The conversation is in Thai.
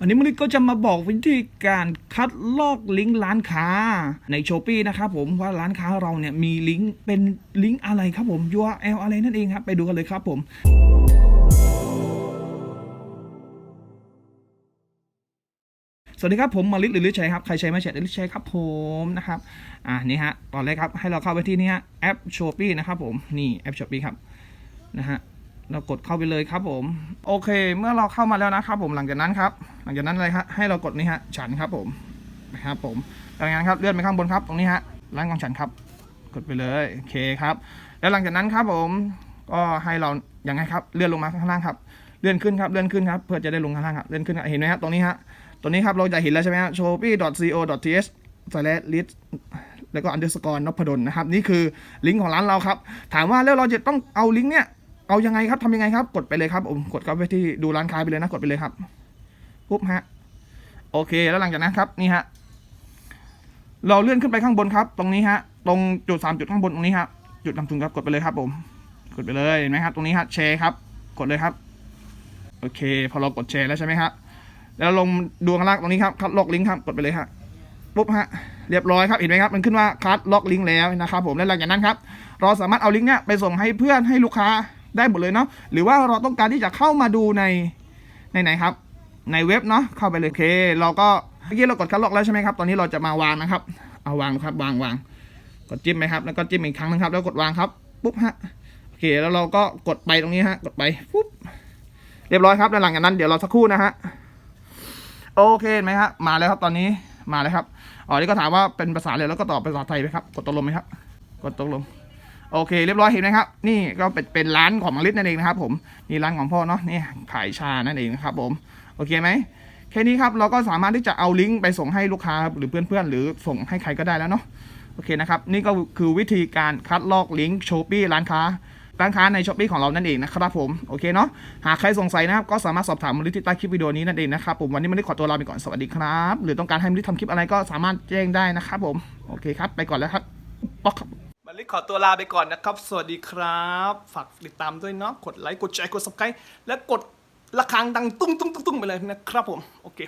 วันนี้มลิกก็จะมาบอกวิธีการคัดลอกลิงก์ร้านค้าในช้อป e นะครับผมว่าร้านค้าเราเนี่ยมีลิงก์เป็นลิงก์อะไรครับผม URL อะไรนั่นเองครับ ไปดูกันเลยครับผมสวัสดีครับผมมาริสหรือลิชัยครับใครใช้ไม่ใช่ลิชัยครับผมนะครับอ่านี่ฮะตอนแรกครับให้เราเข้าไปที่นี่ฮะแอปช้อป e นะครับผมนี่แอปช้อป e ครับนะฮะ เรากดเข้าไปเลยครับผม โอเค เมื่อเราเข้ามาแล้วนะครับผมหลังจากนั้นครับ หลังจากนั้นอะไรครับให้เรากดนี่ฮะฉันครับผมนะครับผมหลังจากนั้นครับเลื่อนไปข้างบนครับ ตรงนี้ฮะร้านของฉันครับ กดไปเลยโอเคครับ แล้วหลังจากนั้นครับผมก็ให้เราอย่างไงครับเลื่อนลงมาข้างล่างครับเลื่อนขึ้นครับเลื่อนขึ้นครับเพื่อจะได้ลงข้างล่างครับเลื่อนขึ้นเห็นไหมครับตรงนี้ฮะตรงนี้ครับเราจะเห็นแล้วใช่ไหมฮะ shopee.co.th slash list แล้วก็ underscore นพดลนะครับ นี่คือลิงก์ของร้านเราครับ ถามว่าแล้วเราจะต้องเอาลิงก์เนี่ย เอายังไงครับทำยังไงครับ กดไปเลยครับผมกดเข้าไปที่ดูร้านค้าไปเลยนะ กดไปเลยครับปุ๊บฮะ โอเค แล้วหลังจากนั้นครับนี่ฮะเราเลื่อนขึ้นไปข้างบนครับ ตรงนี้ฮะ ตรงจุดสามจุดข้างบนตรงนี้ครับจุดทำทุนครับกดไปเลยครับผม กดไปเลยเห็นไหมครับตรงนี้ฮะแชร์ครับ กดเลยครับ โอเค พอเรากดแชร์แล้วใช่ไหมครับแล้วลงดูข้างล่างตรงนี้ครับคัดล็อกลิงก์ครับกดไปเลยฮะปุ๊บฮะเรียบร้อยครับเห็นไหมครับมันขึ้นว่าคัดล็อกลิงก์แล้วนะครับผมและหลังจากนั้นครับเราสามารถเอาลิงก์เนี้ยไปส่งให้เพื่อนให้ลูกค้า ได้หมดเลยเนาะหรือว่าเราต้องการที่จะเข้ามาดูในในไหนครับ ในเว็บเนาะเข้าไปเลยโอเค เราก็เมื่อกี้เรากดคัดล็อกแล้วใช่ไหมครับตอนนี้เราจะมาวางนะครับ เอาวางครับวางวางกดจิ้มไหมครับแล้วก็จิ้มอีกครั้งนึงครับ แล้วกดวางครับปุ๊บฮะโอเคแล้วเราก็กดไปตรงนี้ฮะกดไปปุ๊บเรียบร้อยครับแล้วหลังจากนั้นเดี๋ยวเราสักครู่นะฮะโอเคไหมครับมาแล้วครับตอนนี้มาแล้วครับอ๋อนี่ก็ถามว่าเป็นภาษาอะไรแล้วก็ตอบเป็นภาษาไทยไหมครับ กดตกลงไหมครับ กดตกลง โอเคเรียบร้อยเห็นไหมครับ นี่ก็เป็นเป็นร้านของมังลิศนั่นเองนะครับ ผมนี่ร้านของพ่อเนาะนี่ขายชานั่นเองนะครับ ผมโอเคไหมแค่นี้ครับเราก็สามารถที่จะเอาลิงก์ไปส่งให้ลูกค้าหรือเพื่อนๆ หรือส่งให้ใครก็ได้แล้วเนาะโอเคนะครับนี่ก็คือวิธีการคัดลอกลิงก์ช้อปปี้ร้านค้าร้านค้าในช้อปปี้ของเรานั่นเองนะครับผมโอเคเนาะหากใครสงสัยนะครับก็สามารถสอบถามมลิที่ใต้คลิปวิดีโอนี้นั่นเองนะครับผมวันนี้มลิขอตัวลาไปก่อนสวัสดีครับ หรือต้องการให้มลิทำคลิปอะไรก็สามารถแจ้งได้นะครับผมโอเคครับไปก่อนแล้วครับป๊อก ขอตัวลาไปก่อนนะครับ สวัสดีครับ ฝากติดตามด้วยเนาะ กดไลค์ กดแชร์ กด subscribe และกดระฆังดังตุ้งตุ้งตุ้งตุ้งไปเลยนะครับผม โอเค